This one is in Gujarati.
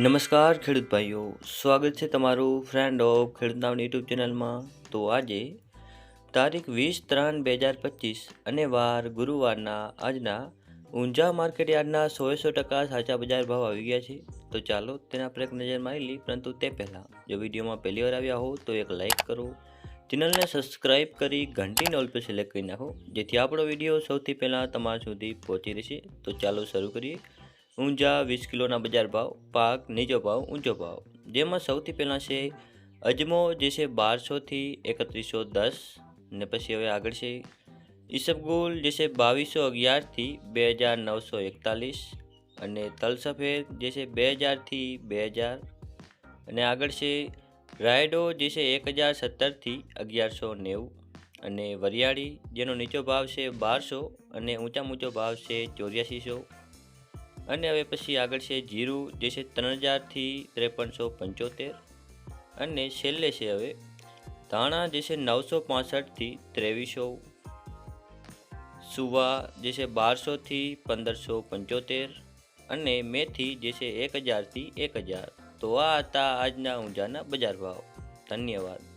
નમસ્કાર, ખેડૂત ભાઈઓ. સ્વાગત છે તમારું ફ્રેન્ડ ઓફ ખેડૂત યુટ્યુબ ચેનલમાં. તો આજે તારીખ વીસ ત્રણ બે હજાર પચીસ અને વાર ગુરુવારના આજના ઊંઝા માર્કેટ યાર્ડના સોએ સો ટકા સાચા બજાર ભાવ આવી ગયા છે. તો ચાલો તેના પર એક નજર મારી લઈ પરંતુ તે પહેલાં જો વિડીયોમાં પહેલી વાર આવ્યા હો, તો એક લાઇક કરો. ચેનલને સબસ્ક્રાઇબ કરી ઘંટી નોલ પર સિલેક્ટ કરી નાખો, જેથી આપણો વીડિયો સૌથી પહેલાં તમારા સુધી પહોંચી રહેશે. તો ચાલો શરૂ કરીએ. ઊંઝા વીસ કિલોના બજાર ભાવ, પાક નીચો ભાવ, ઊંચો ભાવ. જેમાં સૌથી પહેલાં છે અજમો, જે છે બારસોથી એકત્રીસો દસ. ને પછી હવે આગળ છે ઈસબગુલ, જે છે બાવીસો અગિયારથી બે હજાર નવસો એકતાલીસ. અને તલસફેદ જે છે બે હજારથી બે હજાર. અને આગળ છે રાયડો, જે છે એક હજાર સત્તરથી અગિયારસો નેવું. અને વરિયાળી, જેનો નીચો ભાવ છે બારસો. અને ઊંચામાં ઊંચો ભાવ છે ચોર્યાસીસો. અને હવે પછી આગળ છે જીરું, જે છે ત્રણ હજારથી ત્રેપનસો પંચોતેર. અને છેલ્લે છે હવે ધાણા, જે છે નવસો પાસઠથી ત્રેવીસો. સુવા, જે છે બારસોથી પંદરસો પંચોતેર. અને મેથી, જે છે એક હજારથી એક હજાર. તો આ હતા આજના ઊંઝાના બજાર ભાવ. ધન્યવાદ.